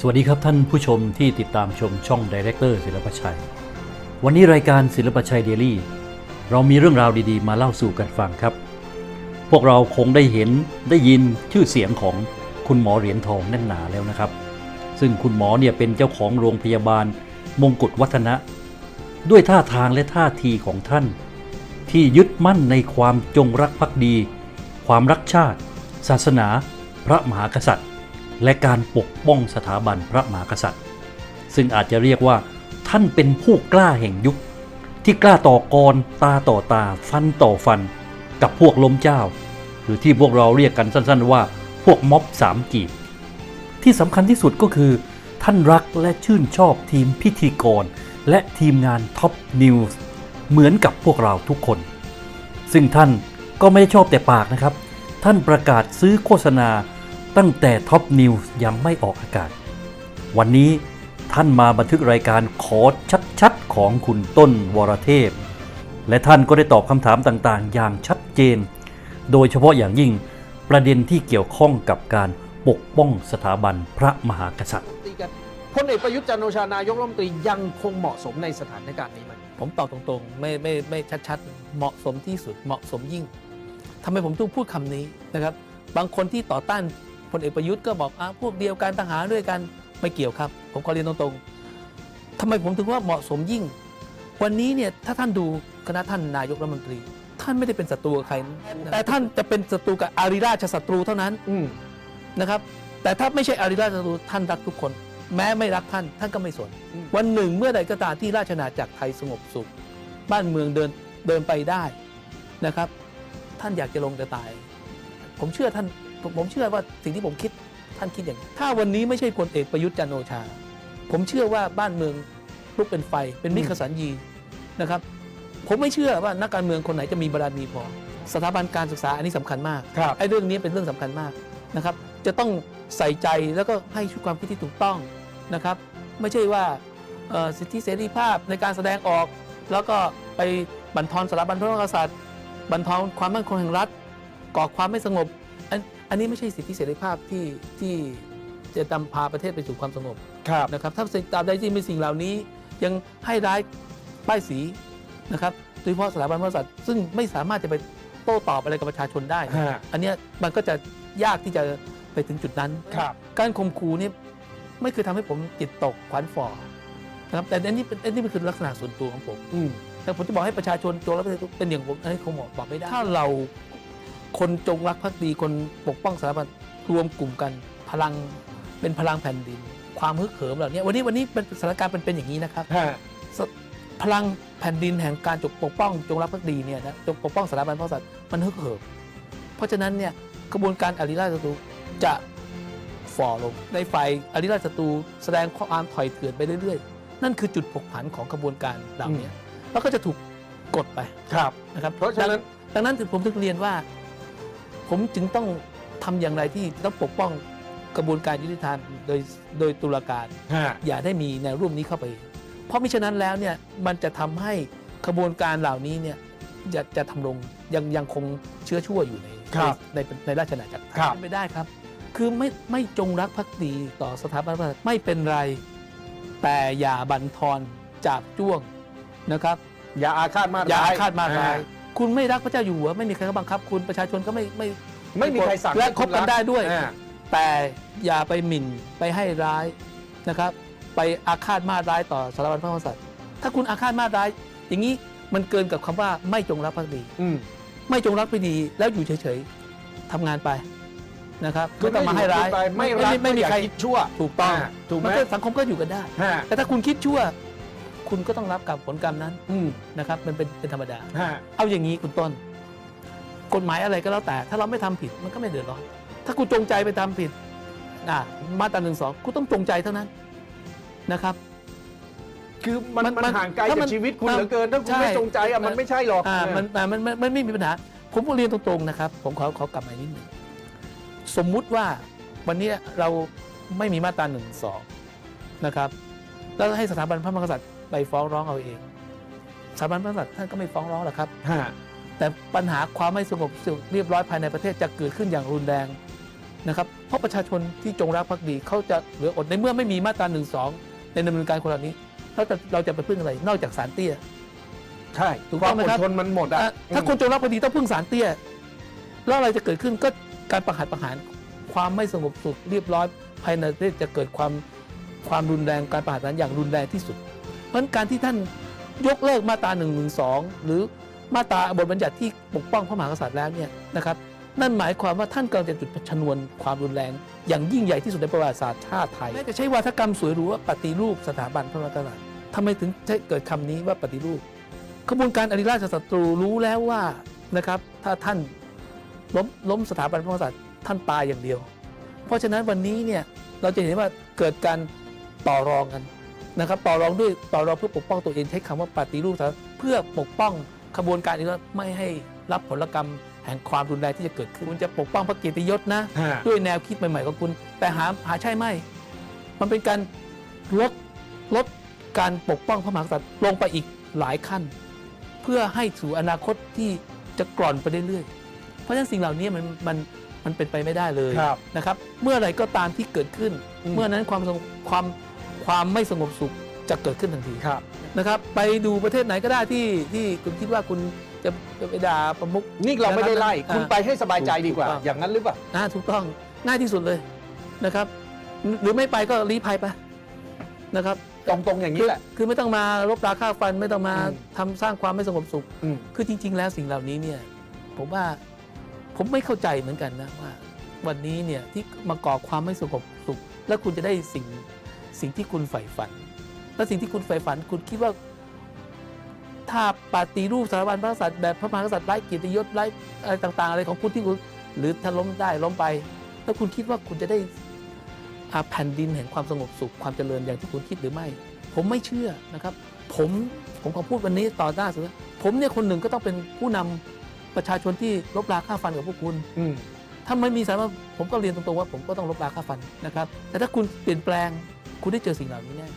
สวัสดีครับท่านผู้ชมที่ติดตามชมช่องดีเรคเตอร์ศิลปชัย วันนี้รายการศิลปชัยเดลี่ เรามีเรื่องราวดีๆ มาเล่าสู่กันฟังครับ พวกเราคงได้เห็นได้ยินชื่อเสียงของคุณหมอเหรียญทองแน่นหนาแล้วนะครับ ซึ่งคุณหมอเนี่ยเป็นเจ้าของโรงพยาบาลมงกุฎวัฒนะ ด้วยท่าทางและท่าทีของท่าน ที่ยึดมั่นในความจงรักภักดี ความรักชาติ ศาสนา พระมหากษัตริย์ และการปกป้องสถาบันพระมหากษัตริย์ ซึ่งอาจจะเรียกว่า ท่านเป็นผู้กล้าแห่งยุค ที่กล้าต่อกรตาต่อตาฟันต่อฟัน กับพวกล้มเจ้า หรือที่พวกเราเรียกกันสั้นๆว่า พวกม็อบสามกีบที่สำคัญที่สุดก็คือ ท่านรักและชื่นชอบทีมพิธีกร และทีมงานท็อปนิวส์เหมือนกับพวกเราทุกคน ซึ่งท่านก็ไม่ได้ชอบแต่ปากนะครับ ท่านประกาศซื้อโฆษณา ตั้งแต่ท็อปนิวส์ยังไม่ออกอากาศ วันนี้ท่านมาบันทึกรายการขอชัดๆ ของคุณต้นวรเทพ และท่านก็ได้ตอบคำถามต่างๆ อย่างชัดเจน โดยเฉพาะอย่างยิ่งประเด็นที่เกี่ยวข้องกับการปกป้องสถาบันพระมหากษัตริย์ตีกันพลเอกประยุทธ์จันทร์โอชานายกรัฐมนตรียังคงเหมาะสมในสถานการณ์นี้ไหมผมตอบตรงๆ ไม่ไม่ไม่ชัดๆ เหมาะสมที่สุดเหมาะสมยิ่งทำไมผมต้องพูดคำนี้นะครับ บางคนที่ต่อต้าน พลเอกประยุทธ์ก็บอกอะพวกเดียวกันทหารด้วยกันไม่เกี่ยวครับ ผมขอเรียนตรงๆทำไมผมถึงว่าเหมาะสมยิ่ง วันนี้เนี่ยถ้าท่านดูคณะท่านนายกรัฐมนตรี ท่านไม่ได้เป็นศัตรูกับใครนะแต่ท่านจะเป็นศัตรูกับอาริราชศัตรูเท่านั้นอืมนะครับ แต่ถ้าไม่ใช่อาริราชศัตรูท่านรักทุกคน แม้ไม่รักท่านท่านก็ไม่สนอืมวันหนึ่งเมื่อใดก็ตามที่ราชอาณาจักรไทยสงบสุข บ้านเมืองเดินเดินไปได้นะครับ ท่านอยากจะลงจะตาย ผมเชื่อท่าน ผมผมเชื่อว่าสิ่งที่ผมคิดท่านคิดอย่างนี้ถ้าวันนี้ไม่ใช่พลเอกประยุทธ์จันทร์โอชา ผมเชื่อว่าบ้านเมืองลุกเป็นไฟเป็นมิขสัญญีนะครับ ผมไม่เชื่อว่านักการเมืองคนไหนจะมีบารมีพอ สถาบันการศึกษาอันนี้สำคัญมากครับไอ้เรื่องนี้เป็นเรื่องสำคัญมากนะครับ จะต้องใส่ใจแล้วก็ให้ชุดความคิดที่ถูกต้องนะครับ ไม่ใช่ว่าเอ่อสิทธิเสรีภาพในการแสดงออก แล้วก็ไปบั่นทอนสถาบันพระมหากษัตริย์บั่นทอนความมั่นคงแห่งรัฐก่อความไม่สงบ อันอันนี้ไม่ใช่สิทธิเสรีภาพที่ที่จะนำพาประเทศไปสู่ความสงบครับนะครับ ถ้าสิ่งตราบใดที่มีสิ่งเหล่านี้ ยังให้ร้ายป้ายสีนะครับโดยเฉพาะสถาบันพระมหากษัตริย์ซึ่งไม่สามารถจะไปโต้ตอบอะไรกับประชาชนได้ ฮะ อันเนี้ยมันก็จะยากที่จะไปถึงจุดนั้น ครับ การข่มขู่นี่ไม่เคยทำให้ผมจิตตกขวัญฝ่อนะครับแต่อันนี้เป็นอันนี้มันคือลักษณะส่วนตัวของผม อืม แต่ผมจะบอกให้ประชาชนจงรักภักดีเป็นอย่างผมอันนี้คงบอกบอกไม่ได้ ถ้าเรา คนจงรักภักดีคนปกป้องสถาบันรวมกลุ่มกันพลังเป็นพลังแผ่นดิน ความฮึกเหิมเหล่านี้วันนี้วันนี้เป็นสถานการณ์เป็นเป็นอย่างนี้นะครับฮะสพลังแผ่นดินแห่งการจกปกป้อง จงรักภักดีเนี่ยนะจงปกป้องสถาบันพระมหากษัตริย์มันฮึกเหิมเพราะฉะนั้นเนี่ยกระบวนการอริราชศัตรูจะฝ่อลงในฝ่ายอริราชศัตรูแสดงความถอยเถื่อนไปเรื่อยๆ นั่นคือจุดผกผันของกระบวนการเหล่านี้แล้วก็จะถูกกดไปครับนะครับ เพราะฉะนั้นดังนั้นถึงผมถึงเรียนว่า ผมจึงต้องทำอย่างไรที่ต้องปกป้องกระบวนการยุติธรรมโดยโดยตุลาการฮะอย่าได้มีแนวร่วมนี้เข้าไป เพราะมิฉะนั้นแล้วเนี่ยมันจะทำให้ขบวนการเหล่านี้เนี่ยจะจะทำลงยังยังคงเชื้อชั่วอยู่ในครับในในในราชอาณาจักรไทยครับเป็นไปได้ครับ คือไม่ไม่จงรักภักดีต่อสถาบันพระมหากษัตริย์ไม่เป็นไร แต่อย่าบันทอนจับจ้วงนะครับ อย่าอาฆาตมาตอย่าร้ายอาฆาตมาตร้ายฮะ คุณไม่รักพระเจ้าอยู่หัวไม่มีใครเขาบังคับ คุณประชาชนก็ไม่ไม่ไม่มีใครสั่งและให้คบกันได้ด้วยอ่าแต่อย่าไปหมิ่นไปให้ร้ายนะครับ ไปอาฆาตมาตร้ายต่อสถาบันพระมหากษัตริย์ถ้าคุณอาฆาตมาตร้าย อย่างนี้มันเกินกับคำว่าไม่จงรักภักดีอืมไม่จงรักภักดีแล้วอยู่เฉยๆทำงานไปนะครับไม่ต้องมาให้ร้ายไปไม่รักไม่มีใครอยากคิดชั่ว ถูกต้องาถูกไหมมันก็สังคมก็อยู่กันได้ฮะแต่ถ้าคุณคิดชั่ว คุณก็ต้องรับกับผลกรรมนั้นอืมนะครับ มันเป็นเป็นธรรมดา ฮะเอาอย่างนี้คุณต้น กฎหมายอะไรก็แล้วแต่ ถ้าเราไม่ทำผิดมันก็ไม่เดือดร้อน ถ้าคุณจงใจไปทำผิดอ่ามาตราหนึ่งสองคุณต้องจงใจเท่านั้นนะครับ คือมันมันมันมันห่างไกลถ้าจามักนชีวิตคุณถ้าเหลือเกินถ้าคุณใช่ไม่จงใจอะมันไม่ใช่หรอกอ่าเออมันอ่ามันมันมันไม่มีปัญหา ผมเรียนตรงๆนะครับ ผมขอขอกลับมานิดหนึ่งสมมุติว่าวันนี้เราไม่มีมาตราหนึ่งสองนะครับ แล้วให้สถาบันพระมหากษัตริย์ ไปฟ้องร้องเอาเองสถาบันพระมหากษัตริย์ท่านก็ไม่ฟ้องร้องหรอกครับ ฮะแต่ปัญหาความไม่สงบสุขเรียบร้อยภายในประเทศจะเกิดขึ้นอย่างรุนแรงนะครับ เพราะประชาชนที่จงรักภักดีเขาจะเหลืออดในเมื่อไม่มีมาตราหนึ่งสองในดำเนินการคนเหล่านี้เราจะเราจะไปพึ่งอะไรนอกจากสารเตี้ย ใช่ถูกคต้วาอมงไหมอดครับทนมันหมดอะอะถ้าคนจงรักภักดีต้องพึ่งสารเตี้ย แล้วอะไรจะเกิดขึ้นก็การประหารประหารความไม่สงบสุขเรียบร้อยภายในประเทศจะเกิดความความรุนแรงการประหารนั้นอย่างรุนแรงที่สุด เพราะการที่ท่านยกเลิกมาตรา1นึหรือมาตราบทบัญญัติที่ปกป้องพระมหากษัตริย์แล้วเนี่ยนะครับนั่นหมายความว่าท่านกำลังจะจุดชนวนความรุนแรง อย่างยิ่งใหญ่ที่สุดในประวัติศาสตร์ชาติไทยแม้จะใช้วาทกรรมสวยหรูว่าปฏิรูปสถาบันพระมหากษัตริย์ทำไมถึงใช้เกิดคำนี้ว่าปฏิรูปขบวนการอริราชศัตรูรู้แล้วว่านะครับถ้าท่านล้มล้มสถาบันพระมหากษัตริย์ท่านตายอย่างเดียว เพราะฉะนั้นวันนี้เนี่ยเราจะเห็นว่าเกิดการต่อรองกัน นะครับต่อรองด้วยต่อรองเพื่อปกป้องตัวเองใช้คำว่าปฏิรูปสถาบันเพื่อปกป้องขบวนการนี้ไม่ให้รับผลกรรมแห่งความรุนแรงที่จะเกิดขึ้นคุณจะปกป้องพระเกียรติยศนะฮะด้วยแนวคิดใหม่ๆของคุณ แต่หาหาใช่ไหมมันเป็นการลดลดการปกป้องพระมหากษัตริย์ลงไปอีกหลายขั้น เพื่อให้สู่อนาคตที่จะกร่อนไปเรื่อยๆเพราะฉะนั้นสิ่งเหล่านี้มันมันมันเป็นไปไม่ได้เลยครับนะครับ เมื่อไหร่ก็ตามที่เกิดขึ้นอืมเมื่อนั้นความสงบความ ความไม่สงบสุขจะเกิดขึ้นทันทีครับนะครับไปดูประเทศไหนก็ได้ที่ที่คุณคิดว่าคุณจะจะไปด่าประมุข นี่เราไม่ได้ไล่ อ่าคุณไปให้สบายใจดีกว่า ถูกต้อง อย่างนั้นหรือเปล่า อ่าถูกต้องง่ายที่สุดเลยนะครับ หรือไม่ไปก็รีภัยไปนะครับตรงๆอย่างนี้คือแหละคือไม่ต้องมารบราค่าฟันไม่ต้องมาอืม ทำสร้างความไม่สงบสุข อืม คือจริง ๆ แล้วสิ่งเหล่านี้เนี่ยผมว่าผมไม่เข้าใจเหมือนกันนะว่า วันนี้เนี่ยที่มาก่อความไม่สงบสุข แล้วคุณจะได้สิ่ง สิ่งที่คุณใฝ่ฝัน และสิ่งที่คุณใฝ่ฝัน คุณคิดว่า ถ้าปฏิรูปสถาบันพระกษัตริย์แบบพระมหากษัตริย์ไร้เกียรติยศไร้อะไรต่าง ๆ อะไรของคุณที่คุณหรือถ้าล้มได้ล้มไป แล้วคุณคิดว่าคุณจะได้อาแผ่นดินแห่งความสงบสุขความเจริญอย่างที่คุณคิดหรือไม่ ผมไม่เชื่อนะครับ ผมผมขอพูดวันนี้ต่อหน้าสื่อผมเนี่ยคนหนึ่งก็ต้องเป็นผู้นำประชาชนที่ลบราค่าฟันกับพวกคุณอืมถ้าไม่มีสารผมก็เรียนตรงๆว่าผมก็ต้องลบราค่าฟันนะครับ แต่ถ้าคุณเปลี่ยนแปลง คุณได้เจอสิ่งเหล่านี้แน่